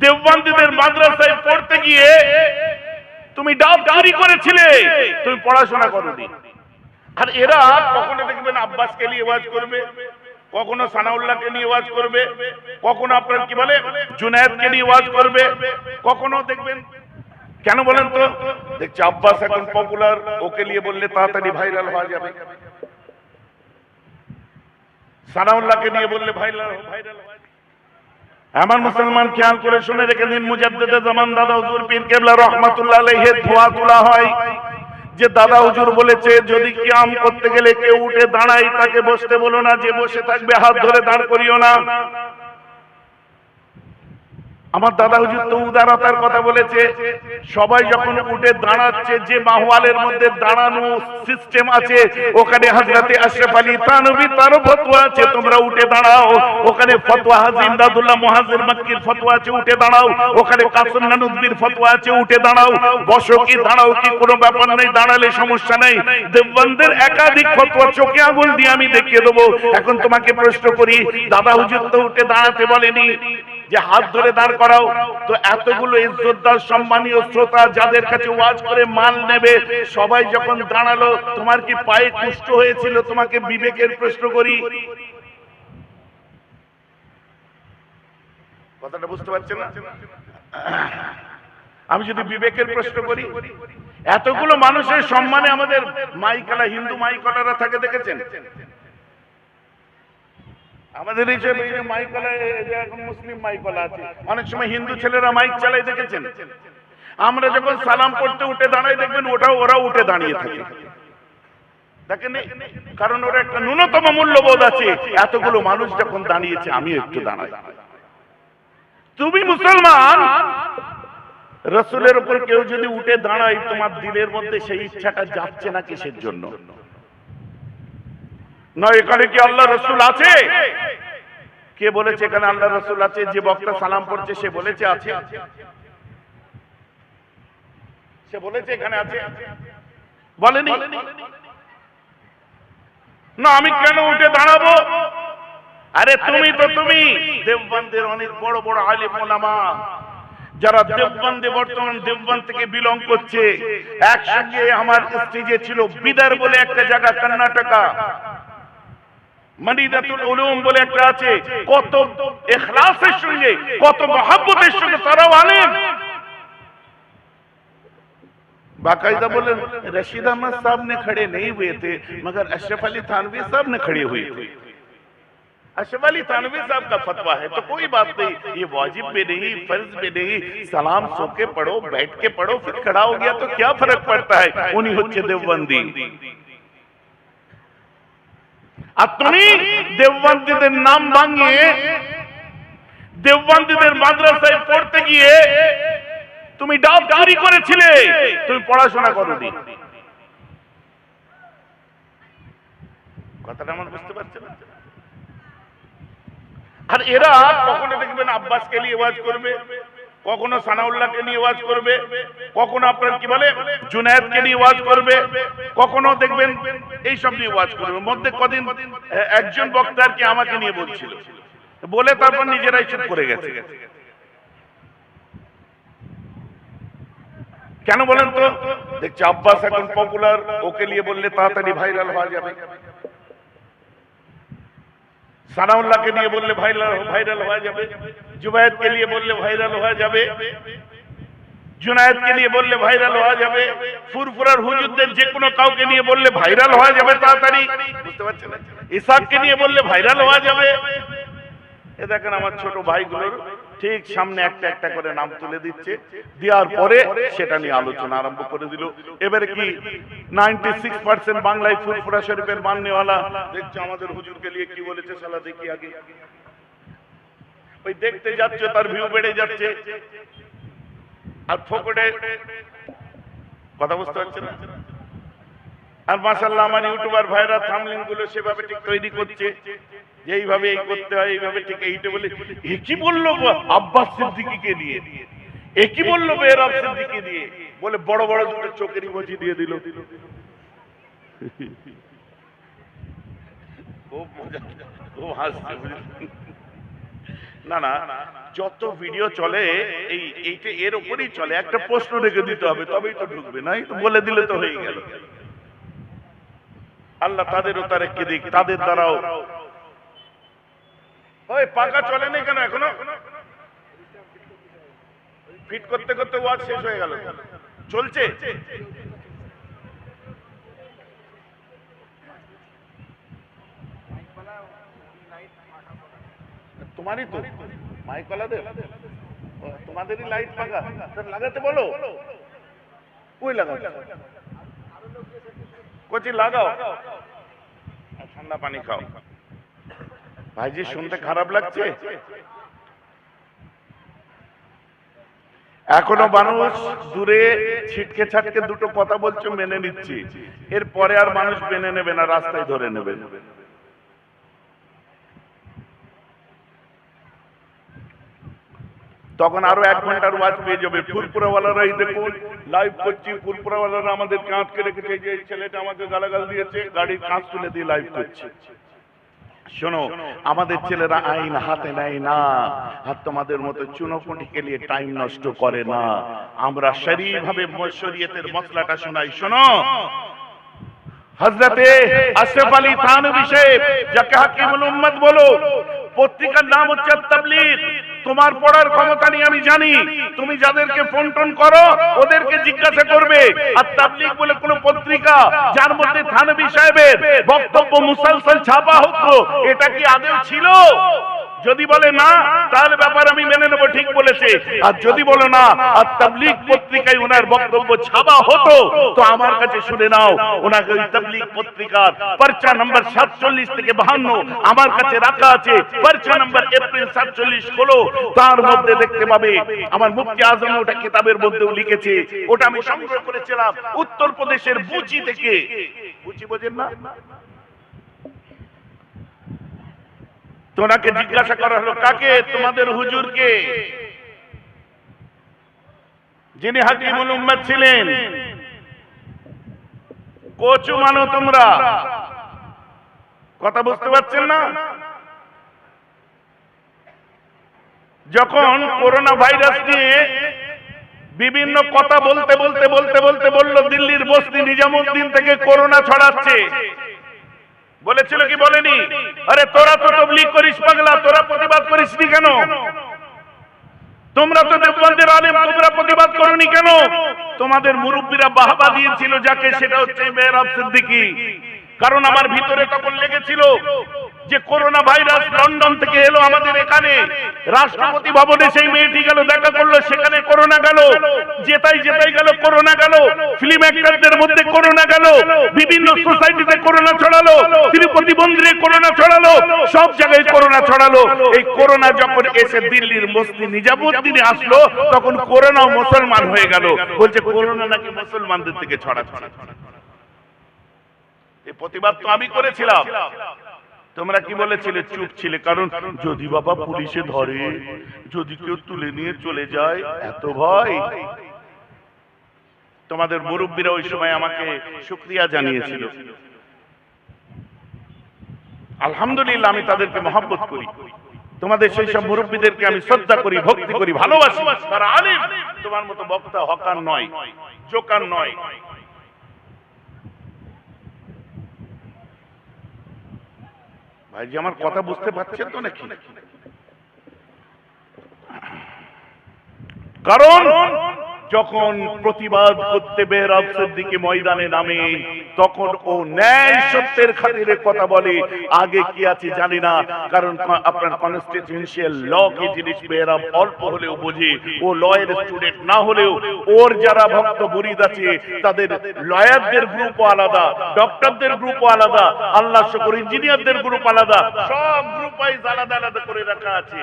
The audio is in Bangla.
দেববন্দীদের মাদ্রাসায় পড়তে গিয়ে তুমি ডাব চুরি করেছিলে। তুমি পড়াশোনা করোনি। আর এরা কখনো দেখবেন আব্বাসকে নিয়ে ওয়াজ করবে, কখনো সানাউল্লাহকে নিয়ে ওয়াজ করবে, কখনো আপনার কি বলে, জুনায়েদকে নিয়ে ওয়াজ করবে, কখনো দেখবেন, কেন বলেন তো? দেখছি আব্বাস এখন পপুলার ওকে নিয়ে বললে তাড়াতাড়ি ভাইরাল হওয়া যাবে। সানাউল্লাহকে নিয়ে বললে ভাইরাল ভাইরাল আমার মুসলমান খেয়াল করে শুনে রেখে দিন, মুজাদ্দেদে জামান দাদা হুজুর পীর কেবলা রহমাতুল্লাহ আলাইহি ধোয়া তোলা হয়। যে দাদা হুজুর বলেছে, যদি কিয়াম করতে গেলে কেউ উঠে দাঁড়ায়, তাকে বসতে বলো না, যে বসে থাকবে, হাত ধরে দাঁড় করিও না। আমার দাদা হুজুর তো উদারতার কথা বলেছে, সবাই যখন উঠে দাঁড়াচ্ছে, যে মাহওয়ালের মধ্যে দাঁড়ানো সিস্টেম আছে, ওখানে হযরতে আশরাফ আলী তানভী তারও ফতোয়া আছে, তোমরা উঠে দাঁড়াও। ওখানে ফতোয়া হাজি ইমদাদুল্লাহ মুহাজির মক্কির ফতোয়া আছে, উঠে দাঁড়াও। ওখানে কাসিম নানুদ্দির ফতোয়া আছে, উঠে দাঁড়াও। বসো কি, দাঁড়াও কি, কোনো ব্যাপার নেই, দাঁড়ালে সমস্যা নেই। দেববন্দের একাধিক ফতোয়া চোখে আঙুল দিয়ে আমি দেখিয়ে দেবো। এখন তোমাকে প্রশ্ন করি, দাদা হুজুর তো উঠে দাঁড়াতে বলেনি। যে হাত ধরে দাঁড় করাও, তো এতগুলো ইজ্জতদার সম্মানীয় শ্রোতা যাদের কাছে ওয়াজ করে মাল নেবে, সবাই যখন দাঁড়াল, তোমার কি পায়ে কুষ্ঠ হয়েছিল? তোমাকে বিবেকের প্রশ্ন করি। কথাটা বুঝতে পারছেন আমি যদি বিবেকের প্রশ্ন করি, এতগুলো মানুষের সম্মানে আমাদের মাইকালা, হিন্দু মাইকলারা থাকে, দেখেছেন? আমাদের এই যে মাইকলা এখন মুসলিম মাইকলা আছে, অনেক সময় হিন্দু ছেলেরা মাইক চালাই দেখেছেন? আমরা যখন সালাম করতে উঠে দাঁড়াই, দেখবেন ওটাও ওরা উঠে দাঁড়িয়ে থাকে। দেখেন কারণ ওরা একটা ন্যূনতম মূল্যবোধ আছে, এতগুলো মানুষ যখন দাঁড়িয়েছে আমি একটু দাঁড়াই। তুমি মুসলমান, রসুলের উপর কেউ যদি উঠে দাঁড়ায়, তোমার দিলের মধ্যে সেই ইচ্ছাটা যাচ্ছে না কিসের জন্য নয় এখানে কি আল্লাহ রসুল আছে? কে বলেছে এখানে আল্লাহ রসুল আছে? যে বক্তা সালাম পড়ছে, সে বলেছে আছে। সে বলেছে এখানে আছে। বলেনি। না, আমি কেন উঠে দাঁড়াবো? আরে তুমি তো তুমি। দেববন্দের অনেক বড় বড় আলিম ওলামা। যারা দেববন্দে বর্তমান দেববন্দ থেকে বিলং করছে। একসঙ্গে আমার স্টেজে ছিল বিদার বলে একটা জায়গা, কর্ণাটকা। মনিদাতুল উলুম বলে একটা আছে কত ইখলাসের সঙ্গে কত মহব্বতের সঙ্গে তারাও আলেন बाकायदा बोले रशीद अहमद साहब ने खड़े नहीं हुए थे मगर अशरफ अली थानवी साहब ने खड़े हुए थे अशरफ अली थानवी साहब का फतवा है तो कोई बात नहीं ये वाजिब में नहीं फर्ज में नहीं सलाम सो के पढ़ो बैठ के पढ़ो फिर खड़ा हो गया तो क्या फर्क पड़ता है उन्हीं হচ্ছে দেববন্দি আর তুমি দেববন্দীদের নাম ভাঙিয়ে দেববন্দীদের মাদ্রাসায় পড়তে গিয়ে তুমি ডাব চুরি করেছিলে। তুমি পড়াশোনা করোনি। কথাটা আমার বুঝতে পারছে আর এরা কখনো দেখবেন আব্বাসকে নিয়ে করবে। কখনো সানাউল্লাহকে নিয়ে ওয়াজ করবে, কখনো আপনার কি বলে, জুনায়েদকে নিয়ে ওয়াজ করবে, কখনো দেখবেন এই সব নিয়ে ওয়াজ করবে। মধ্যে কদিন একজন বক্তা আর কি আমাকে নিয়ে বলছিল। বলে তারপর নিজেরাই চুপ করে গেছে। কেন বলেন তো? দেখছি আব্বাস এখন পপুলার ওকে নিয়ে বললে তাড়াতাড়ি ভাইরাল হওয়া যাবে। সানাউল্লাহকে নিয়ে বললে ভাইরাল ভাইরাল হওয়া যাবে। জুবায়েদকে নিয়ে বললে ভাইরাল হওয়া যাবে। জুনায়েদকে নিয়ে বললে ভাইরাল হওয়া যাবে। ফুরফুরার হুজুরদের যে কোনো কাউকে নিয়ে বললে ভাইরাল হওয়া যাবে তাড়াতাড়ি। বুঝতে পারছেন? না? ইসাককে নিয়ে বললে ভাইরাল হওয়া যাবে। এ দেখেন আমার ছোট ভাইগুলোর ঠিক সামনে একটা একটা করে নাম তুলে দিচ্ছে। দেওয়ার পরে সেটা নিয়ে আলোচনা আরম্ভ করে দিল। এবারে কি নাইনটি সিক্স পার্সেন্ট বাংলায় ফুরফুরা শরীফের মাননেওয়ালা দেখছ আমাদের হুজুরকে নিয়ে কি বলেছে সালা দেখি আগে। ওই দেখতে যাচ্ছে, তার ভিউ বেড়ে যাচ্ছে। আর ফোকটে কথা বুঝতে পারছে না? আর মাসাল্লাহ আমার ইউটিউবার ভাইরা থামলিনগুলো সেভাবে ঠিক তৈরি করছে। যে এইভাবে এই করতে হয়, এইভাবে ঠিক এইটা বলে, এ কি বলল আব্বাস সিদ্দিকিকে নিয়ে? এ কি বলল বেহরাব সিদ্দিকি নিয়ে? বলে বড় বড় দুটো চোখেরই বজি দিয়ে দিল। খুব মজা, খুব হাসছে না না, যত ভিডিও চলে, এই এইটা এর উপরই চলে। একটা প্রশ্ন রেখে দিতে হবে, তবেই তো ঢুকবে, নাই তো বলে দিলে তো হয়ে গেল। আল্লাহ তাদেরও তারেককে দিক, তাদের দ্বারাও ওই পাকা চলে না কেন এখনও? ফিট করতে করতে ওয়াজ শেষ হয়ে গেল। চলছে? তোমারই তো। মাইক ওয়ালাদের ও, তোমাদেরই লাইট পাকা। লাগাতে বলো। কই লাগাও? কচি লাগাও। ঠান্ডা পানি খাও। ভাইজি শুনতে খারাপ লাগছে? এখনও মানুষ দূরে ছিটকে ছাটকে দুটো কথা বলছে মেনে নিচ্ছি। এরপরে আর মানুষ মেনে নেবে না রাস্তায় ধরে নেবে। তখন আরও এক ঘণ্টার ওয়াজ পেয়ে যাবে। ফুরপুরাওয়ালারা এই দেখুন লাইভ করছি। ফুরপুরাওয়ালারা আমাদেরকে আটকে রেখেছে যে ছেলেটা আমাকে গালাগাল দিয়েছে গাড়ির কাঁচ তুলে দিয়ে লাইভ করছে। শোনো, আমাদের ছেলেরা আইন হাতে নেয় না। আর তোমাদের মতো চুনোপুটিকে নিয়ে টাইম নষ্ট করে না। আমরা শরীরভাবে শরীয়তের মশলাটা শোনাই, শোনো। হজরতে আশরাফ আলী থানভী সাহেব, যাকে হাকিমুল উম্মত বলো, পত্রিকার নাম হচ্ছে তাবলীগ তোমার পড়ার ক্ষমতা নিয়ে আমি জানি। তুমি যাদেরকে ফোন টোন করো, ওদেরকে জিজ্ঞাসা করবে। আর তাবলিক বলে কোন পত্রিকা, যার মধ্যে থানবি সাহেবের বক্তব্য মুসলসল ছাপা হতো, এটা কি আদেও ছিল? যদি বলে না, তাহলে ব্যাপার আমি মেনে নেব, ঠিক বলেছে। আর যদি বলে না, আর তাবলিগ পত্রিকায় ওনার বক্তব্য ছাপা হতো, তো আমার কাছে শুনে নাও, ওনাকে ওই তাবলিগ পত্রিকার পর্চা নম্বর সাতচল্লিশ থেকে বাহান্ন আমার কাছে রাখা আছে। পর্চা নম্বর এপ্রিল সাতচল্লিশ হলো তার মধ্যে দেখতে পাবে, আমার মুক্তি আজম ওটা কিতাবের মধ্যেও লিখেছে। ওটা আমি সংগ্রহ করেছিলাম উত্তরপ্রদেশের বুচি থেকে। বুচি বোঝেন না? তোনাকে জিজ্ঞাসা করা হলো, কাকে? তোমাদের হুজুরকে। যিনি হাকিমুল উম্মত ছিলেন। কচু মানো তোমরা। কথা বুঝতে পারছেন না? যখন করোনা ভাইরাস নিয়ে বিভিন্ন কথা বলতে বলতে বলতে বলতে বলল, দিল্লির বস্তি নিজামুদ্দিন থেকে করোনা ছড়াচ্ছে। বলেছিল কি বলেনি? আরে তোরা তো তবলিগ করিস পাগলা, তোরা প্রতিবাদ করিসনি কেন? তোমরা তো দেববন্দের আলেম, তোমরা প্রতিবাদ করনি কেন? তোমাদের মুরব্বীরা বাহবা দিয়েছিল যাকে, সেটা হচ্ছে মেহরাব সিদ্দিকী। কারণ আমার ভিতরে তখন লেগেছিল যে করোনা ভাইরাস লন্ডন থেকে এলো আমাদের এখানে। রাষ্ট্রপতি ভবনে সেই মেয়েটি গেল, দেখা করল সেখানে করোনা গেল যেতাই যেতাই গেল, করোনা গেল ফিল্ম অ্যাক্টরদের মধ্যে করোনা গেল, বিভিন্ন সোসাইটিতে করোনা ছড়ালো তিরুপতি মন্দিরে করোনা ছড়ালো, সব জায়গায় করোনা ছড়ালো। এই করোনা যখন এসে দিল্লির মসজিদ নিজামুদ্দিনে আসলো, তখন করোনা মুসলমান হয়ে গেল। বলছে, করোনা নাকি মুসলমানদের থেকে ছড়াচ্ছে? এই প্রতিবাদ তো আমি করেছিলাম। তোমরা কি বলেছিলে? চুপ ছিলে। কারণ যদি বাবা পুলিশে ধরে, যদি কেউ তুলে নিয়ে চলে যায়, এত ভয়। তোমাদের মুরব্বীরা ওই সময় আমাকে শুক্রিয়া জানিয়েছিল। আলহামদুলিল্লাহ আমি তাদেরকে মহব্বত করি। তোমাদের সেই সব মুরব্বীদেরকে আমি শ্রদ্ধা করি ভক্তি করি ভালোবাসি। তারা আলিম। তোমার মতো বক্তা হকার নয়। জোকার নয়। ভাইজি আমার কথা বুঝতে পারছেন তো নাকি? কারণ যখন প্রতিবাদ করতে বেহরাব দিকে ময়দানে নামে, তখন ও ন্যায় সত্যের খাতিরে কথা বলে। আগে কি আছে জানি না, কারণ আপনার কনস্টিটিউশনাল ল কি জিনিস বেহরাব অল্প হলেও বোঝে। ও লয়ের স্টুডেন্ট না হলেও ওর যারা ভক্ত মুরিদ আছে, তাদের লয়ারদের গ্রুপ আলাদা ডক্টরদের গ্রুপ আলাদা, আল্লাহ শুকর ইঞ্জিনিয়ারদের গ্রুপ আলাদা, সব গ্রুপ আলাদা আলাদা করে রাখা আছে।